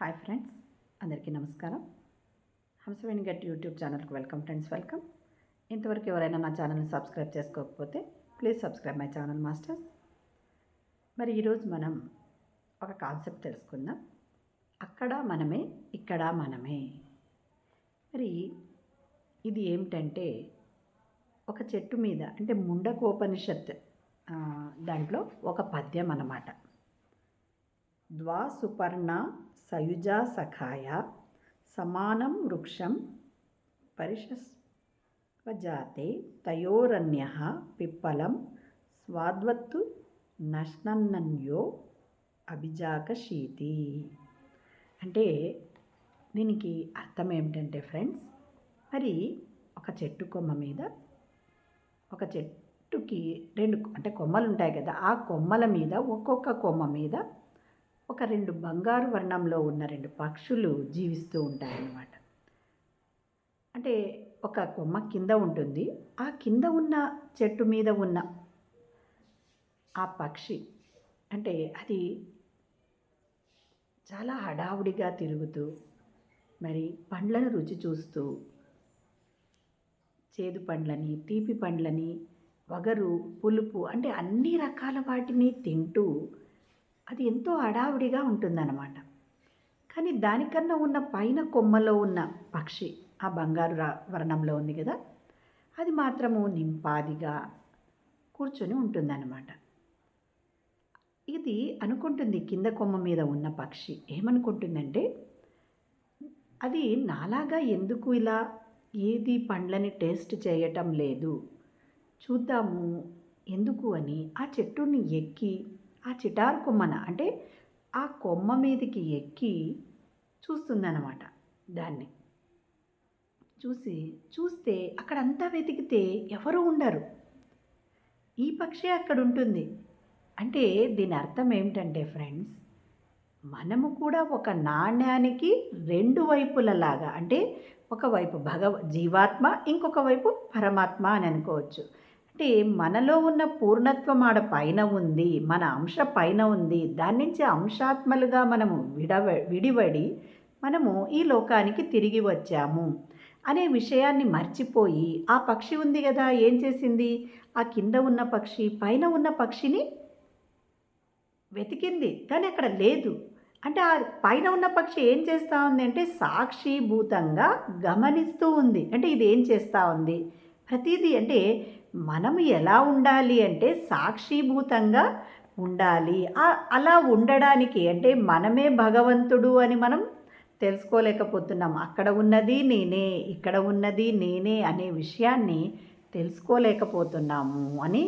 Hi friends అందరికీ నమస్కారం. హంసవేణి గట్ యూట్యూబ్ ఛానల్కి వెల్కమ్ ఫ్రెండ్స్ వెల్కమ్. ఇంతవరకు ఎవరైనా నా ఛానల్ని సబ్స్క్రైబ్ చేసుకోకపోతే please subscribe my channel masters. మరి ఈరోజు మనం ఒక కాన్సెప్ట్ తెలుసుకుందాం. అక్కడ మనమే ఇక్కడ మనమే. మరి ఇది ఏమిటంటే ఒక చెట్టు మీద అంటే ముండకోపనిషత్ దాంట్లో ఒక పద్యం అన్నమాట. ద్వా సుపర్ణ సయుజా సఖాయ సమానం వృక్షం పరిషస్వజాతే తయోరన్య పిప్పలం స్వాద్వత్తు నష్నన్నన్యో అభిజాకశీతి. అంటే దీనికి అర్థం ఏమిటంటే ఫ్రెండ్స్ మరి ఒక చెట్టు కొమ్మ మీద ఒక చెట్టుకి రెండు అంటే కొమ్మలు ఉంటాయి కదా ఆ కొమ్మల మీద ఒక్కొక్క కొమ్మ మీద ఒక రెండు బంగారు వర్ణంలో ఉన్న రెండు పక్షులు జీవిస్తూ ఉంటాయన్నమాట. అంటే ఒక కొమ్మ కింద ఉంటుంది. ఆ కింద ఉన్న చెట్టు మీద ఉన్న ఆ పక్షి అంటే అది చాలా హడావుడిగా తిరుగుతూ మరి పండ్లను రుచి చూస్తూ చేదు పండ్లని తీపి పండ్లని వగరు పులుపు అంటే అన్ని రకాల వాటిని తింటూ అది ఎంతో హడావుడిగా ఉంటుందన్నమాట. కానీ దానికన్నా ఉన్న పైన కొమ్మలో ఉన్న పక్షి ఆ బంగారు వర్ణంలో ఉంది కదా అది మాత్రము నింపాదిగా కూర్చొని ఉంటుందన్నమాట. ఇది అనుకుంటుంది కింద కొమ్మ మీద ఉన్న పక్షి ఏమనుకుంటుందంటే అది నాలాగా ఎందుకు ఇలా ఏది పండ్లని టేస్ట్ చేయటం లేదు చూద్దాము ఎందుకు అని ఆ చెట్టుని ఎక్కి ఆ చిటారు కొమ్మన అంటే ఆ కొమ్మ మీదకి ఎక్కి చూస్తుందన్నమాట దాన్ని. చూసి చూస్తే అక్కడంతా వెతికితే ఎవరు ఉండరు. ఈ పక్షి అక్కడ ఉంటుంది అంటే దీని అర్థం ఏమిటంటే ఫ్రెండ్స్ మనము కూడా ఒక నాణ్యానికి రెండు వైపులలాగా అంటే ఒకవైపు భగవ జీవాత్మ ఇంకొక వైపు పరమాత్మ అని అనుకోవచ్చు. అంటే మనలో ఉన్న పూర్ణత్వం ఆడ పైన ఉంది మన అంశ పైన ఉంది దాని నుంచి అంశాత్మలుగా మనము విడవ విడివడి మనము ఈ లోకానికి తిరిగి వచ్చాము అనే విషయాన్ని మర్చిపోయి ఆ పక్షి ఉంది కదా ఏం చేసింది? ఆ కింద ఉన్న పక్షి పైన ఉన్న పక్షిని వెతికింది కానీ అక్కడ లేదు. అంటే ఆ పైన ఉన్న పక్షి ఏం చేస్తూ ఉంది అంటే సాక్షిభూతంగా గమనిస్తూ ఉంది. అంటే ఇది ఏం చేస్తూ ఉంది? ప్రతిదీ అంటే మనం ఎలా ఉండాలి అంటే సాక్షిభూతంగా ఉండాలి. అలా ఉండడానికి అంటే మనమే భగవంతుడు అని మనం తెలుసుకోలేకపోతున్నాం. అక్కడ ఉన్నది నేనే ఇక్కడ ఉన్నది నేనే అనే విషయాన్ని తెలుసుకోలేకపోతున్నాము అని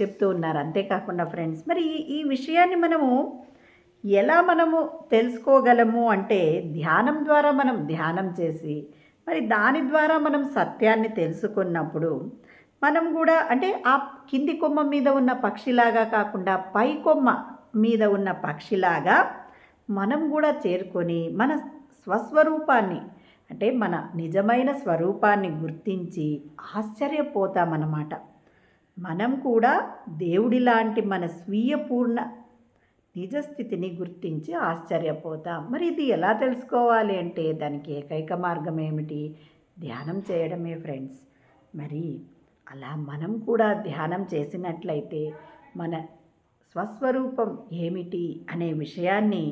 చెప్తూ ఉన్నారు. అంతేకాకుండా ఫ్రెండ్స్ మరి ఈ విషయాన్ని మనము ఎలా మనము తెలుసుకోగలము అంటే ధ్యానం ద్వారా మనం ధ్యానం చేసి మరి దాని ద్వారా మనం సత్యాన్ని తెలుసుకున్నప్పుడు మనం కూడా అంటే ఆ కింది కొమ్మ మీద ఉన్న పక్షిలాగా కాకుండా పై కొమ్మ మీద ఉన్న పక్షిలాగా మనం కూడా చేరుకొని మన స్వస్వరూపాన్ని అంటే మన నిజమైన స్వరూపాన్ని గుర్తించి ఆశ్చర్యపోతామన్నమాట. మనం కూడా దేవుడి లాంటి మన స్వీయ పూర్ణ నిజస్థితిని గుర్తించి ఆశ్చర్యపోతాం. మరి ఇది ఎలా తెలుసుకోవాలి అంటే దానికి ఏకైక మార్గం ఏమిటి? ధ్యానం చేయడమే ఫ్రెండ్స్. మరి అలా మనం కూడా ధ్యానం చేసినట్లయితే మన స్వస్వరూపం ఏమిటి అనే విషయాన్ని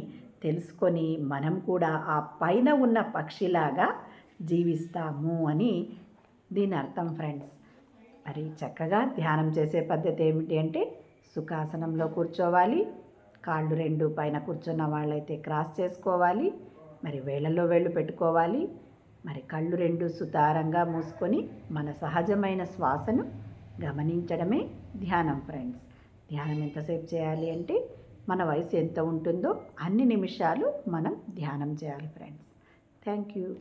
తెలుసుకొని మనం కూడా ఆ పైన ఉన్న పక్షిలాగా జీవిస్తాము అని దీని అర్థం ఫ్రెండ్స్. మరి చక్కగా ధ్యానం చేసే పద్ధతి ఏమిటి అంటే సుఖాసనంలో కూర్చోవాలి. కాళ్ళు రెండు పైన కూర్చున్న వాళ్ళైతే క్రాస్ చేసుకోవాలి. మరి వేళ్ళలో వేళ్ళు పెట్టుకోవాలి. మరి కళ్ళు రెండు సుతారంగా మూసుకొని మన సహజమైన శ్వాసను గమనించడమే ధ్యానం ఫ్రెండ్స్. ధ్యానం ఎంతసేపు చేయాలి అంటే మన వయసు ఎంత ఉంటుందో అన్ని నిమిషాలు మనం ధ్యానం చేయాలి ఫ్రెండ్స్. Thank you.